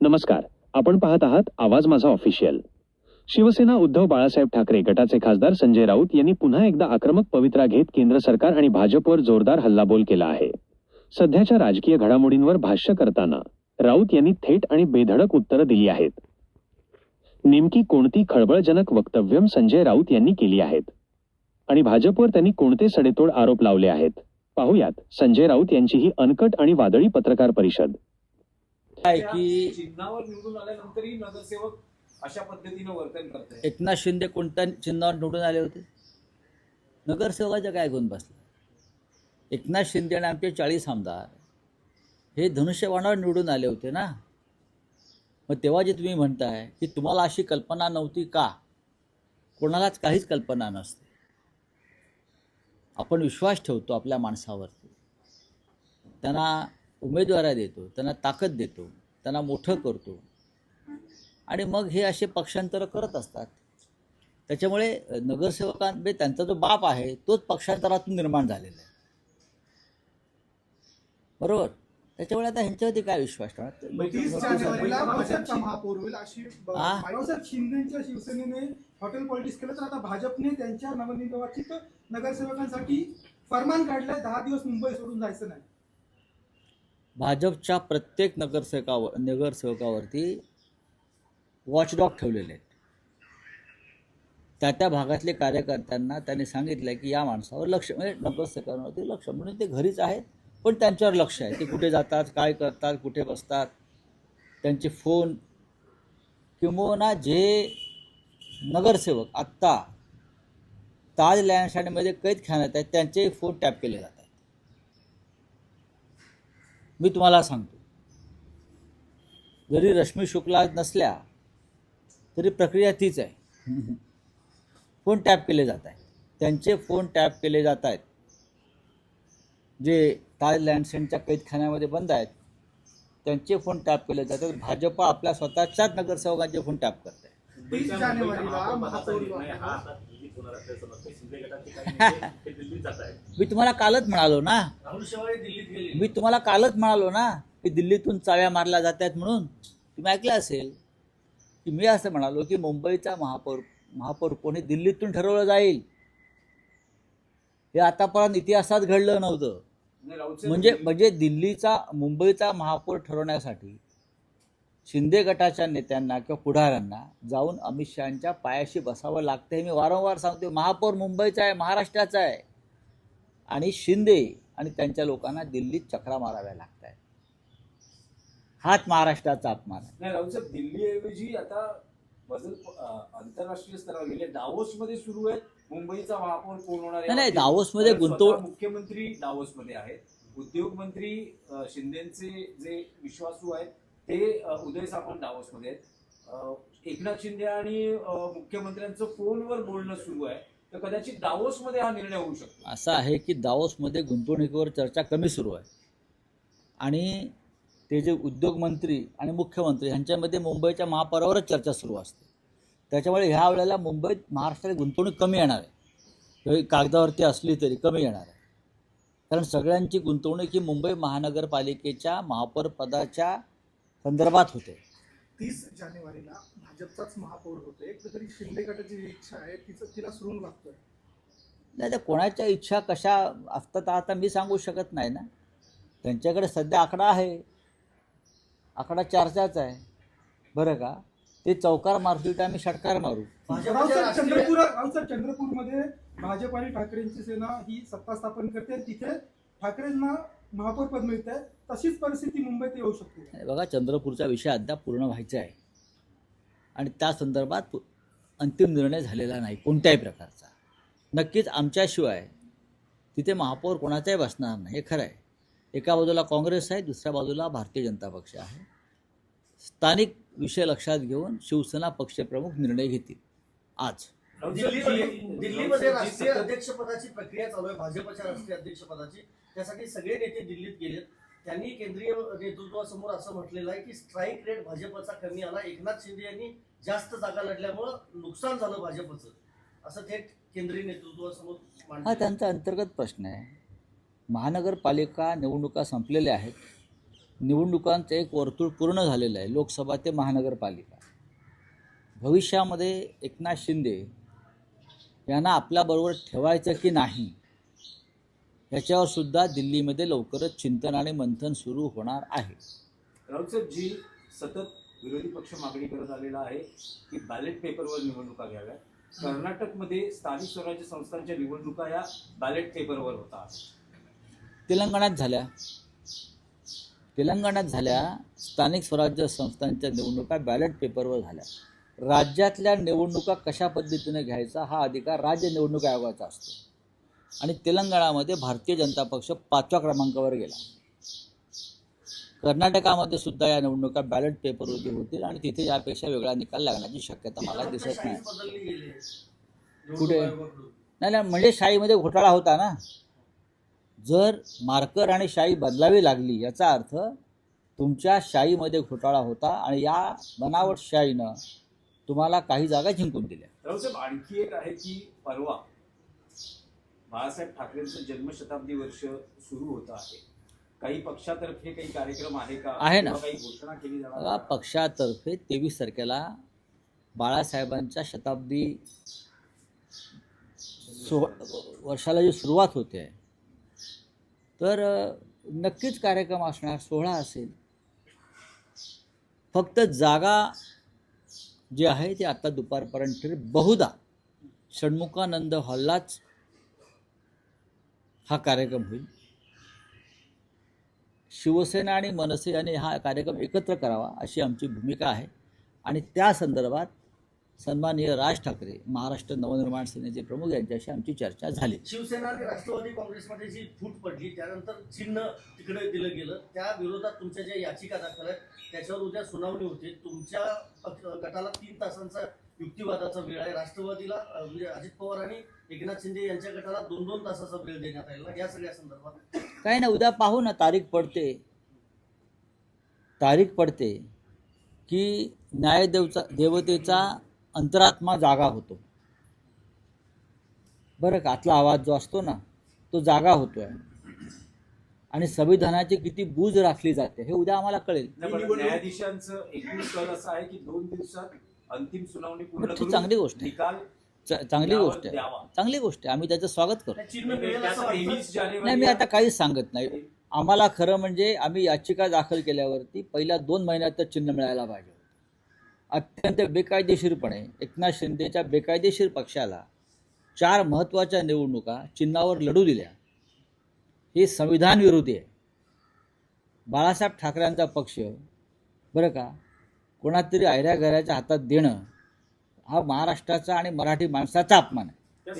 नमस्कार. आपण पाहत आहात आवाज माझा ऑफिशियल शिवसेना उद्धव बाळासाहेब ठाकरे गटाचे खासदार संजय राऊत यांनी पुन्हा एकदा आक्रमक पवित्रा घेत केंद्र सरकार आणि भाजपवर जोरदार हल्लाबोल केला आहे. सध्याच्या राजकीय घडामोडींवर भाष्य करताना राऊत यांनी थेट आणि बेधडक उत्तरं दिली आहेत. नेमकी कोणती खळबळजनक वक्तव्यम संजय राऊत यांनी केली आहेत? आणि भाजपवर त्यांनी कोणते सडेतोड आरोप लावले आहेत? पाहुयात संजय राऊत यांची ही अनकट आणि वादळी पत्रकार परिषद. आहे की चिन्हावर निवडून आल्यानंतरही नगरसेवक अशा पद्धतीनं वर्तन करताय एकनाथ शिंदे कोणत्या चिन्हावर निवडून आले होते? नगरसेवकाच्या काय गुण बसला? एकनाथ शिंदे आणि आमचे चाळीस आमदार हे धनुष्यबाणावर निवडून आले होते ना? मग तेव्हा जे तुम्ही म्हणताय की तुम्हाला अशी कल्पना नव्हती का? कोणालाच काहीच कल्पना नसते. आपण विश्वास ठेवतो आपल्या माणसावरती. त्यांना उमेदवाऱ्या देतो त्यांना ताकद देतो त्यांना मोठं करतो. आणि मग हे असे पक्षांतर करत असतात. त्याच्यामुळे अ, नगरसेवकां म्हणजे त्यांचा जो बाप आहे तोच पक्षांतरातून निर्माण झालेला आहे. बरोबर? त्याच्यामुळे आता ह्यांच्यावरती काय विश्वास ठेवणार? शिवसेनेने हॉटेल पॉलिटिक्स केलं तर आता भाजपने त्यांच्या नवनिर्वाचित नगरसेवकांसाठी फरमान काढलंय दहा दिवस मुंबई सोडून जायचं नाही. भाजपच्या प्रत्येक नगरसेवकावर नगरसेवकावरती वॉचडॉग ठेवलेले आहेत. त्या त्या भागातले कार्यकर्त्यांना त्यांनी सांगितलं की या माणसावर लक्ष म्हणजे नगरसेवकांवरती लक्ष म्हणून ते घरीच आहेत पण त्यांच्यावर लक्ष आहे. ते कुठे जातात काय करतात कुठे बसतात त्यांचे फोन किंबहुना जे नगरसेवक आत्ता ताज लँडशाडीमध्ये कैदखान्यात आहेत त्यांचेही फोन टॅप केले जातात. मी तुम्हाला सांगतो. जरी रश्मी शुक्ला नसल्या तरी प्रक्रिया तीच आहे. फोन टॅप केले जात आहेत. त्यांचे फोन टॅप केले जात आहेत. जे ताज लँडसेंटच्या कैदखान्यामध्ये बंद आहेत त्यांचे फोन टॅप केले जातात भाजप आपल्या स्वतःच्याच नगरसेवकांचे फोन टॅप करत आहे. मी तुम्हाला कालच म्हणालो ना. राहुल शेवाळे दिल्लीत गेले. मी तुम्हाला कालच म्हणालो ना की दिल्लीतून चाव्या मारल्या जात आहेत म्हणून. तुम्ही ऐकलं असेल? की मी असं म्हणालो की मुंबईचा महापौर महापौर कोणी दिल्लीतून ठरवलं जाईल? हे आतापर्यंत इतिहासात घडलं नव्हतं. म्हणजे म्हणजे दिल्लीचा मुंबईचा महापौर ठरवण्यासाठी शिंदे गटाच्या नेत्यांना किंवा पुढाऱ्यांना जाऊन अमित शहाच्या पायाशी बसावं लागतं हे मी वारंवार सांगतो महापौर मुंबईचा आहे महाराष्ट्राचा आहे. आणि शिंदे आणि त्यांच्या लोकांना दिल्लीत चक्रा माराव्या लागत आहेत हाच महाराष्ट्राचा अपमान आहे. साहेब दिल्लीऐवजी आता आंतरराष्ट्रीय स्तरावर गेले. दावोस मध्ये सुरू आहे मुंबईचा महापौर कोण होणार नाही, नाही, दावोसमध्ये कारण गुंतव- स्वतः मुख्यमंत्री दावोस मध्ये आहेत. उद्योग मंत्री शिंदेचे जे विश्वासू आहेत ते उदय सामंत दावोस मध्ये एकनाथ शिंदे आणि मुख्यमंत्र्यांचं फोनवर बोलणं सुरू आहे. तर कदाचित दावोस मध्ये हा निर्णय होऊ शकतो. असं आहे की दावोसमध्ये गुंतवणुकीवर चर्चा कमी सुरू आहे. आणि ते जे उद्योगमंत्री आणि मुख्यमंत्री ह्यांच्यामध्ये मुंबईच्या महापौरावरच चर्चा सुरू असते. त्याच्यामुळे ह्या वेळेला मुंबईत महाराष्ट्रात गुंतवणूक कमी येणार आहे. कागदावरती असली तरी कमी येणार आहे. कारण सगळ्यांची गुंतवणूक ही मुंबई महानगरपालिकेच्या महापौरपदाच्या संदर्भात होते. तीस जानेवारीला भाजपचाच महापौर होते. तरी शिंदे गटाची जी इच्छा आहे तिचं तिला सुरुंग लागतोय. नाही तर कोणाच्या इच्छा कशा असतात आता मी सांगू शकत नाही ना. त्यांच्याकडे सध्या आकडा आहे. आकडा चारचाच आहे. बरं का? ते चौकार मारतील तर आम्ही षटकार मारू. चंद्रपूर रावसाहेब चंद्रपूरमध्ये भाजप आणि ठाकरेंची सेना ही सत्ता स्थापन करते तिथे ठाकरेंना महापौर पद मिळतंय तशीच परिस्थिती मुंबईत येऊ शकते. हे बघा चंद्रपूरचा विषय अद्याप पूर्ण व्हायचा आहे. आणि त्या संदर्भात पु- अंतिम निर्णय झालेला नाही कोणत्याही प्रकारचा. नक्कीच आमच्याशिवाय तिथे महापौर कोणाचाही बसणार नाही हे खरं आहे. एका बाजूला काँग्रेस आहे दुसऱ्या बाजूला भारतीय जनता पक्ष आहे. स्थानिक विषय लक्षात घेऊन शिवसेना पक्षप्रमुख निर्णय घेतील. आज. दिल्ली- दिल्लीमध्ये राष्ट्रीय अध्यक्षपदाची प्रक्रिया चालू आहे भाजपच्या राष्ट्रीय अध्यक्षपदाची त्यासाठी सगळे नेते दिल्लीत गेलेत. त्यांनी केंद्रीय नेतृत्वासमोर असं म्हटलेलं आहे की स्ट्राईक रेट भाजपचा कमी आला. एकनाथ शिंदे यांनी जास्त जागा लढल्यामुळं नुकसान झालं भाजपचं. असं थेट केंद्रीय नेतृत्वासमोर हा त्यांचा अंतर्गत प्रश्न आहे. महानगरपालिका निवडणुका संपलेल्या आहेत. निवडणुकांचं एक वर्तुळ पूर्ण झालेलं आहे. लोकसभा ते महानगरपालिका. भविष्यामध्ये एकनाथ शिंदे यांना आपल्याबरोबर ठेवायचं की नाही याच्यावर सुद्धा दिल्लीमध्ये लवकरच चिंतन आणि मंथन सुरू होणार आहे. राऊत साहेब जी सतत विरोधी पक्ष मागणी करत आलेला आहे की बॅलेट पेपरवर निवडणुका घ्याव्या कर्नाटकमध्ये स्थानिक स्वराज्य संस्थांच्या निवडणुका या बॅलेट पेपरवर होतात तेलंगणात झाल्या. तेलंगणात झाल्या स्थानिक स्वराज्य संस्थांच्या निवडणुका बॅलेट पेपरवर झाल्या. राज्यातल्या निवडणुका कशा पद्धतीने घ्यायचा हा अधिकार राज्य निवडणूक आयोगाचा असतो. आणि तेलंगणामध्ये भारतीय जनता पक्ष पाचव्या क्रमांकावर गेला. कर्नाटकामध्ये सुद्धा या निवडणुका बॅलेट पेपरवरती होतील आणि तिथे यापेक्षा वेगळा निकाल लागण्याची शक्यता मला दिसत नाही. कुठे? नाही नाही म्हणजे शाहीमध्ये घोटाळा होता ना. जर मार्कर आणि शाई बदलावी लागली याचा अर्थ तुमच्या शाईमध्ये घोटाळा होता आणि या बनावट शाईनं तुम्हाला काही जागा जिंकून दिल्या. आणखी एक आहे की परवा बाळासाहेब ठाकरेंचं जन्मशताब्दी वर्ष सुरू होत आहे काही पक्षातर्फे काही कार्यक्रम आहे का आहे ना. काही घोषणा केली जाणार? पक्षातर्फे तेवीस तारखेला बाळासाहेबांच्या शताब्दी सो वर्षाला जी सुरुवात होते तर नक्कीच कार्यक्रम असणार सोहळा असेल फक्त जागा जी आहे ती आता दुपारपर्यंत. बहुधा षण्मुखानंद हॉललाच हा कार्यक्रम होईल. शिवसेना आणि मनसे यांनी हा कार्यक्रम एकत्र करावा अशी आमची भूमिका आहे. आणि त्या संदर्भात सन्माननीय राज ठाकरे महाराष्ट्र नवनिर्माण सेनेचे प्रमुख यांच्याशी आमची चर्चा झाली. शिवसेना आणि राष्ट्रवादी काँग्रेसमध्ये जी फूट पडली. त्यानंतर चिन्ह तिकडे दिलं गेलं. त्या विरोधात तुमच्या ज्या याचिका दाखल आहेत त्याच्यावर उद्या सुनावणी होते. तुमच्या गटाला तीन तासांचा युक्तिवादाचा वेळ आहे. राष्ट्रवादीला म्हणजे अजित पवार आणि एकनाथ शिंदे यांच्या गटाला दोन दोन तासाचा वेळ देण्यात आलेला या सगळ्या संदर्भात काय ना उद्या पाहू ना तारीख पडते. तारीख पडते की न्यायदेवचा देवतेचा अंतरात्मा जागा होतो. बरं का आतला आवाज जो असतो ना तो जागा होतोय. आणि संविधानाची किती बूज राखली जाते हे उद्या आम्हाला कळेल. न्यायाधीशांचं एकूण कल असं आहे की दोन दिवसात अंतिम सुनावणी पूर्ण ती करून चांगली गोष्ट आहे. निकाल चांगली गोष्ट आहे. चांगली गोष्ट आहे. आम्ही त्याचं स्वागत करू त्या चिन्ह मिळेल असं त्यात वाटतं. 23 जानेवारी नाही मी आता काहीच सांगत नाही. आम्हाला खरं म्हणजे आम्ही याचिका दाखल केल्यावरती पहिल्या दोन महिन्यातच चिन्ह मिळायला पाहिजे. अत्यंत बेकायदेशीरपणे एकनाथ शिंदेच्या बेकायदेशीर पक्षाला चार महत्त्वाच्या निवडणुका चिन्हावर लढू दिल्या. हे संविधान विरोधी आहे. बाळासाहेब ठाकरेंचा पक्ष बरं का कोणातरी आयऱ्या घराच्या हातात देणं हा महाराष्ट्राचा आणि मराठी माणसाचा अपमान आहे. हे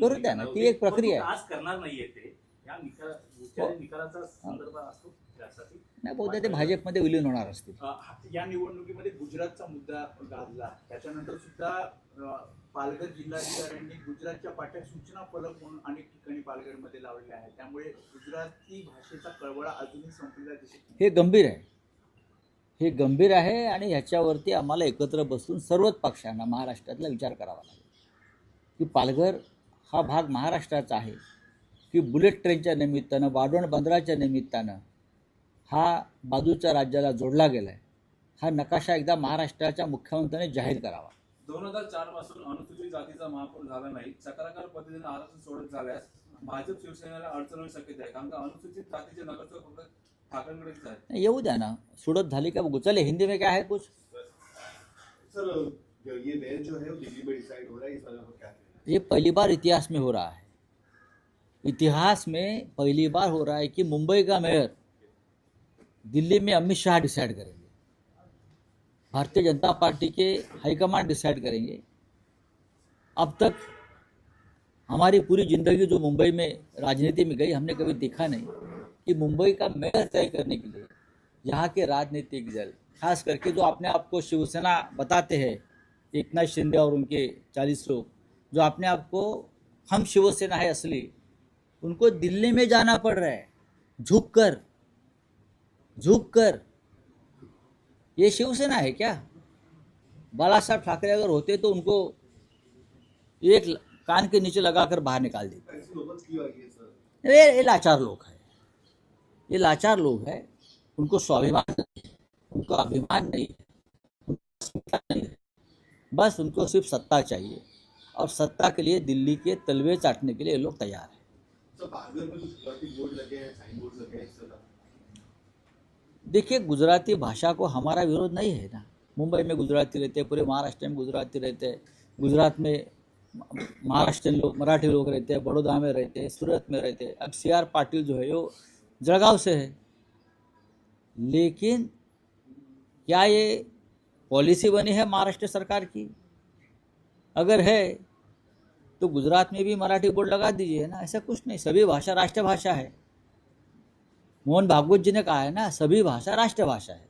करू द्या ना, ती एक प्रक्रिया आहे. आज करणार नाहीये ते. या निकाल विचार निकालाचा संदर्भ असतो त्यासाठी. नाही बहुधा ते भाजपमध्ये विलीन होणार असतील. या निवडणुकीमध्ये गुजरातचा मुद्दा गाजला. त्याच्यानंतर सुद्धा पालघर जिल्हाधिकाऱ्यांनी गुजरातच्या पाट्या सूचना फलक म्हणून अनेक ठिकाणी पालघरमध्ये लावलेले आहेत. त्यामुळे गुजराती भाषेचा कळवळा अजूनही संपलेला दिसत हे गंभीर आहे. हे गंभीर आहे आणि ह्याच्यावरती आम्हाला एकत्र बसून सर्वच पक्षांना महाराष्ट्रातला विचार करावा लागेल. की पालघर हा भाग महाराष्ट्राचा आहे. की बुलेट ट्रेनच्या निमित्तानं वाढवण बंदराच्या निमित्तानं हा बाजूच्या राज्याला जोडला गेला आहे हा नकाशा एकदा महाराष्ट्राच्या मुख्यमंत्र्यांनी जाहीर करावा. दोन हजार चारपासून अनुसूचित जातीचा महापूर झाला नाही. सकारात्मक पद्धतीने आरक्षण सोडत झाल्यास भाजप शिवसेनेला अडचण होऊ शक्यता आहे कारण का अनुसूचित जातीचे नगरसेवक फक्त येऊ द्या ना। सुडत झाली का चले हिंदी में क्या है कुछ? सर ये मेयर जो है वो दिल्ली में डिसाइड हो रहा है इस बारे में क्या ये पहली बार इतिहास में हो रहा है। इतिहास में पहली बार हो रहा है कि मुंबई का मेयर दिल्ली में अमित शाह डिसाइड करेंगे। भारतीय जनता पार्टी के हाईकमांड डिसाइड करेंगे। अब तक हमारी पूरी ज़िंदगी जो मुंबई में राजनीति में गई हमने कभी देखा नहीं। कि मुंबई का मेयर तय करने के लिए यहाँ के राजनीतिक दल खास करके जो अपने आप को शिवसेना बताते हैं एक नाथ शिंदे और उनके चालीस लोग जो अपने आप को हम शिवसेना है असली उनको दिल्ली में जाना पड़ रहा है। झुक कर झुक कर। ये शिवसेना है क्या? बाला साहब ठाकरे अगर होते तो उनको एक कान के नीचे लगाकर बाहर निकाल देते। ये लाचार लोग हैं। ये लाचार लोग हैं। उनको स्वाभिमान नहीं उनको अभिमान नहीं है नहीं। बस उनको सिर्फ़ सत्ता चाहिए और सत्ता के लिए दिल्ली के तलवे चाटने के लिए लोग तैयार हैं। तरह। देखिए गुजराती भाषा को हमारा विरोध नहीं है ना। मुंबई में गुजराती रहते हैं पूरे महाराष्ट्र में गुजराती रहते हैं गुजरात में महाराष्ट्र लोग मराठी लोग रहते हैं बड़ौदा में रहते हैं सूरत में रहते हैं। अब सी आर पाटिल जो है वो जलगांव से है। लेकिन क्या ये पॉलिसी बनी है महाराष्ट्र सरकार की? अगर है तो गुजरात में भी मराठी बोर्ड लगा दीजिए ना। ऐसा कुछ नहीं। सभी भाषा राष्ट्रभाषा है। मोहन भागवत जी ने कहा है ना, सभी भाषा राष्ट्रभाषा है।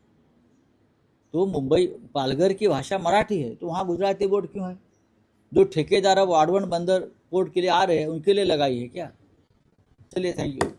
तो मुंबई, पालघर की भाषा मराठी है तो वहाँ गुजराती बोर्ड क्यों है? जो ठेकेदार अब वाडवन बंदर पोर्ट के लिए आ रहे हैं, उनके लिए लगाई है क्या? चलिए थैंक यू